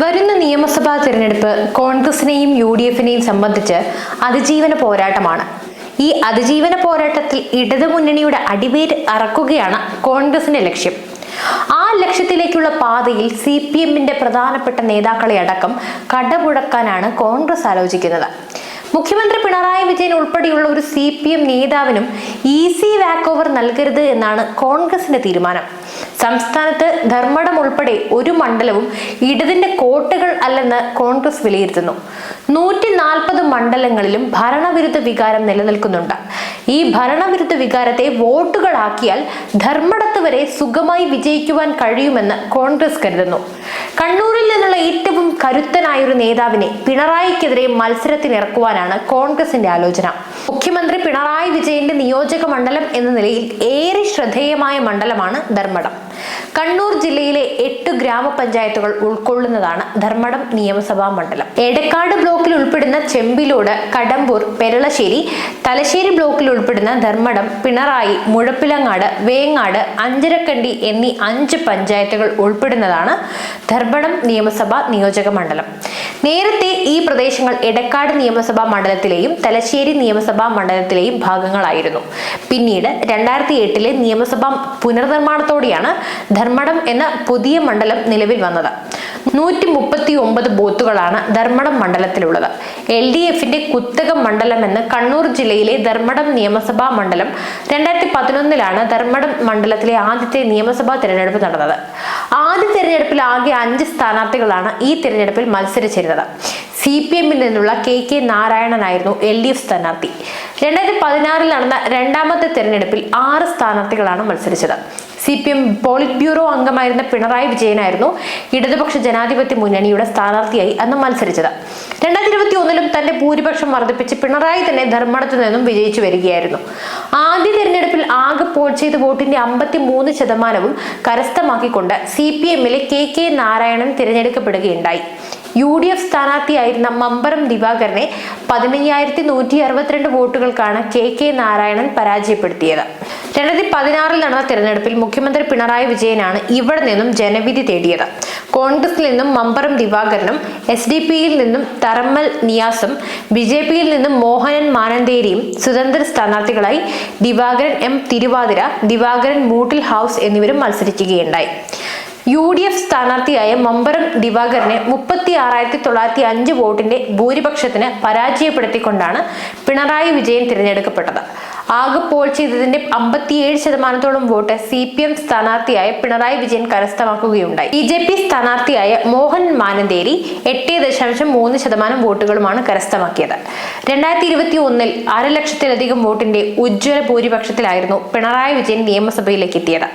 വരുന്ന നിയമസഭാ തിരഞ്ഞെടുപ്പ് കോൺഗ്രസിനെയും യു ഡി എഫിനെയും സംബന്ധിച്ച് അതിജീവന പോരാട്ടമാണ്. ഈ അതിജീവന പോരാട്ടത്തിൽ ഇടതുമുന്നണിയുടെ അടിവേര് അറക്കുകയാണ് കോൺഗ്രസിന്റെ ലക്ഷ്യം. ആ ലക്ഷ്യത്തിലേക്കുള്ള പാതയിൽ സി പി എമ്മിന്റെ പ്രധാനപ്പെട്ട നേതാക്കളെ അടക്കം കടപുഴക്കാനാണ് കോൺഗ്രസ് ആലോചിക്കുന്നത്. മുഖ്യമന്ത്രി പിണറായി വിജയൻ ഉൾപ്പെടെയുള്ള ഒരു സി പി എം നേതാവിനും ഈസി വാക്ക് ഓവർ നൽകരുത് എന്നാണ് കോൺഗ്രസിന്റെ തീരുമാനം. സംസ്ഥാനത്ത് ധർമ്മടം ഉൾപ്പെടെ ഒരു മണ്ഡലവും ഇടതിന്റെ കോട്ടകൾ അല്ലെന്ന് കോൺഗ്രസ് വിലയിരുത്തുന്നു. നൂറ്റി നാൽപ്പത് മണ്ഡലങ്ങളിലും ഭരണവിരുദ്ധ വികാരം നിലനിൽക്കുന്നുണ്ട്. ഈ ഭരണവിരുദ്ധ വികാരത്തെ വോട്ടുകളാക്കിയാൽ ധർമ്മടത്ത് വരെ സുഖമായി വിജയിക്കുവാൻ കഴിയുമെന്ന് കോൺഗ്രസ് കരുതുന്നു. കണ്ണൂരിൽ നിന്നുള്ള ഏറ്റവും കരുത്തനായ ഒരു നേതാവിനെ പിണറായിക്കെതിരെ മത്സരത്തിനിറക്കുവാനാണ് കോൺഗ്രസിന്റെ ആലോചന. മുഖ്യമന്ത്രി പിണറായി വിജയന്റെ നിയോജക മണ്ഡലം എന്ന നിലയിൽ ഏറെ ശ്രദ്ധേയമായ മണ്ഡലമാണ് ധർമ്മടം. കണ്ണൂർ ജില്ലയിലെ എട്ട് ഗ്രാമപഞ്ചായത്തുകൾ ഉൾക്കൊള്ളുന്നതാണ് ധർമ്മടം നിയമസഭാ മണ്ഡലം. എടക്കാട് ബ്ലോക്കിൽ ഉൾപ്പെടുന്ന ചെമ്പിലോട് കടമ്പൂർ പെരളശ്ശേരി തലശ്ശേരി ബ്ലോക്കിൽ ഉൾപ്പെടുന്ന ധർമ്മടം പിണറായി മുഴപ്പിലങ്ങാട് വേങ്ങാട് അഞ്ചരക്കണ്ടി എന്നീ അഞ്ച് പഞ്ചായത്തുകൾ ഉൾപ്പെടുന്നതാണ് ധർമ്മടം നിയമസഭാ നിയോജക മണ്ഡലം. നേരത്തെ ഈ പ്രദേശങ്ങൾ എടക്കാട് നിയമസഭാ മണ്ഡലത്തിലെയും തലശ്ശേരി നിയമസഭാ മണ്ഡലത്തിലെയും ഭാഗങ്ങളായിരുന്നു. പിന്നീട് രണ്ടായിരത്തി എട്ടിലെ നിയമസഭാ പുനർനിർമ്മാണത്തോടെയാണ് ധർമ്മടം എന്ന പുതിയ മണ്ഡലം നിലവിൽ വന്നത്. നൂറ്റി മുപ്പത്തി ഒമ്പത് ബൂത്തുകളാണ് ധർമ്മടം മണ്ഡലത്തിലുള്ളത്. എൽ ഡി എഫിന്റെ കുത്തക മണ്ഡലം എന്ന് കണ്ണൂർ ജില്ലയിലെ ധർമ്മടം നിയമസഭാ മണ്ഡലം രണ്ടായിരത്തി പതിനൊന്നിലാണ് ധർമ്മടം മണ്ഡലത്തിലെ ആദ്യത്തെ നിയമസഭാ തിരഞ്ഞെടുപ്പ് നടന്നത്. ആദ്യ തിരഞ്ഞെടുപ്പിൽ ആകെ അഞ്ച് സ്ഥാനാർത്ഥികളാണ് ഈ തിരഞ്ഞെടുപ്പിൽ മത്സരിച്ചിരുന്നത്. സി പി എമ്മിൽ നിന്നുള്ള കെ കെ നാരായണനായിരുന്നു എൽ ഡി എഫ് സ്ഥാനാർത്ഥി. രണ്ടായിരത്തി പതിനാറിൽ നടന്ന രണ്ടാമത്തെ തിരഞ്ഞെടുപ്പിൽ ആറ് സ്ഥാനാർത്ഥികളാണ് മത്സരിച്ചത്. C P M polit bureau അംഗമായിരുന്ന പിണറായി വിജയനായിരുന്നു ഇടതുപക്ഷ ജനാധിപത്യ മുന്നണിയുടെ സ്ഥാനാർത്ഥിയായി അന്ന് മത്സരിച്ചത്. രണ്ടായിരത്തി ഇരുപത്തി ഒന്നിലും തന്റെ ഭൂരിപക്ഷം വർദ്ധിപ്പിച്ച് പിണറായി തന്നെ ധർമ്മടത്തു നിന്നും വിജയിച്ചു വരികയായിരുന്നു. ആദ്യ തിരഞ്ഞെടുപ്പിൽ ആകെ പോൾ ചെയ്ത വോട്ടിന്റെ അമ്പത്തി മൂന്ന് ശതമാനവും കരസ്ഥമാക്കിക്കൊണ്ട് സി പി എമ്മിലെ കെ കെ നാരായണൻ തിരഞ്ഞെടുക്കപ്പെടുകയുണ്ടായി. യു ഡി എഫ് സ്ഥാനാർത്ഥിയായിരുന്ന മമ്പറം ദിവാകരനെ പതിനയ്യായിരത്തി നൂറ്റി അറുപത്തിരണ്ട് വോട്ടുകൾക്കാണ് കെ കെ നാരായണൻ പരാജയപ്പെടുത്തിയത്. രണ്ടായിരത്തി പതിനാറിൽ നടന്ന തെരഞ്ഞെടുപ്പിൽ മുഖ്യമന്ത്രി പിണറായി വിജയനാണ് ഇവിടെ നിന്നും ജനവിധി തേടിയത്. കോൺഗ്രസിൽ നിന്നും മമ്പറം ദിവാകരനും എസ് ഡി പിയിൽ നിന്നും തറമ്മൽ നിയാസും ബി ജെ പിയിൽ നിന്നും മോഹനൻ മാനന്തേരിയും സ്വതന്ത്ര സ്ഥാനാർത്ഥികളായി ദിവാകരൻ എം തിരുവാതിര ദിവാകരൻ മൂട്ടിൽ ഹൗസ് എന്നിവരും മത്സരിക്കുകയുണ്ടായി. യു ഡി എഫ് സ്ഥാനാർത്ഥിയായ മമ്പറം ദിവാകരനെ മുപ്പത്തി ആറായിരത്തി തൊള്ളായിരത്തി അഞ്ച് വോട്ടിന്റെ ഭൂരിപക്ഷത്തിന് പരാജയപ്പെടുത്തിക്കൊണ്ടാണ് പിണറായി വിജയൻ തിരഞ്ഞെടുക്കപ്പെട്ടത്. ആകെ പോൾ ചെയ്തതിന്റെ അമ്പത്തിയേഴ് ശതമാനത്തോളം വോട്ട് സി പി എം സ്ഥാനാർത്ഥിയായ പിണറായി വിജയൻ കരസ്ഥമാക്കുകയുണ്ടായി. ബി ജെ പി സ്ഥാനാർത്ഥിയായ മോഹൻ മാനന്തേരി എട്ട് ദശാംശം മൂന്ന് ശതമാനം വോട്ടുകളുമാണ് കരസ്ഥമാക്കിയത്. രണ്ടായിരത്തി ഇരുപത്തി ഒന്നിൽ അരലക്ഷത്തിലധികം വോട്ടിന്റെ ഉജ്ജ്വല ഭൂരിപക്ഷത്തിലായിരുന്നു പിണറായി വിജയൻ നിയമസഭയിലേക്ക് എത്തിയത്.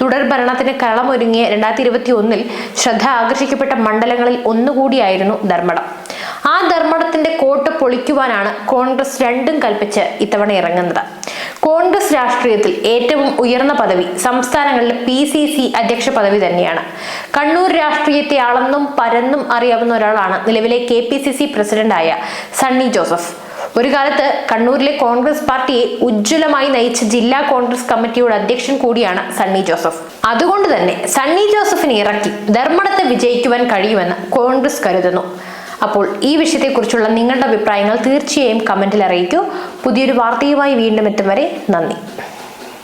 തുടർ ഭരണത്തിന് കളമൊരുങ്ങിയ രണ്ടായിരത്തി ഇരുപത്തി ഒന്നിൽ ശ്രദ്ധ ആകർഷിക്കപ്പെട്ട മണ്ഡലങ്ങളിൽ ഒന്നുകൂടിയായിരുന്നു ധർമ്മടം. ആ ധർമ്മടത്തിന്റെ കോട്ട പൊളിക്കുവാനാണ് കോൺഗ്രസ് രണ്ടും കൽപ്പിച്ച് ഇത്തവണ ഇറങ്ങുന്നത്. കോൺഗ്രസ് രാഷ്ട്രീയത്തിൽ ഏറ്റവും ഉയർന്ന പദവി സംസ്ഥാനങ്ങളിലെ പി സി സി അധ്യക്ഷ പദവി തന്നെയാണ്. കണ്ണൂർ രാഷ്ട്രീയത്തെ അളന്നും പരന്നും അറിയാവുന്ന ഒരാളാണ് നിലവിലെ കെ പി സി സി പ്രസിഡന്റായ സണ്ണി ജോസഫ്. ഒരു കാലത്ത് കണ്ണൂരിലെ കോൺഗ്രസ് പാർട്ടിയെ ഉജ്ജ്വലമായി നയിച്ച ജില്ലാ കോൺഗ്രസ് കമ്മിറ്റിയുടെ അധ്യക്ഷൻ കൂടിയാണ് സണ്ണി ജോസഫ്. അതുകൊണ്ട് തന്നെ സണ്ണി ജോസഫിനെ ഇറക്കി ധർമ്മടത്തെ വിജയിക്കുവാൻ കഴിയുമെന്ന് കോൺഗ്രസ് കരുതുന്നു. അപ്പോൾ ഈ വിഷയത്തെക്കുറിച്ചുള്ള നിങ്ങളുടെ അഭിപ്രായങ്ങൾ തീർച്ചയായും കമന്റിൽ അറിയിക്കൂ. പുതിയൊരു വാർത്തയുമായി വീണ്ടും എത്തും വരെ നന്ദി.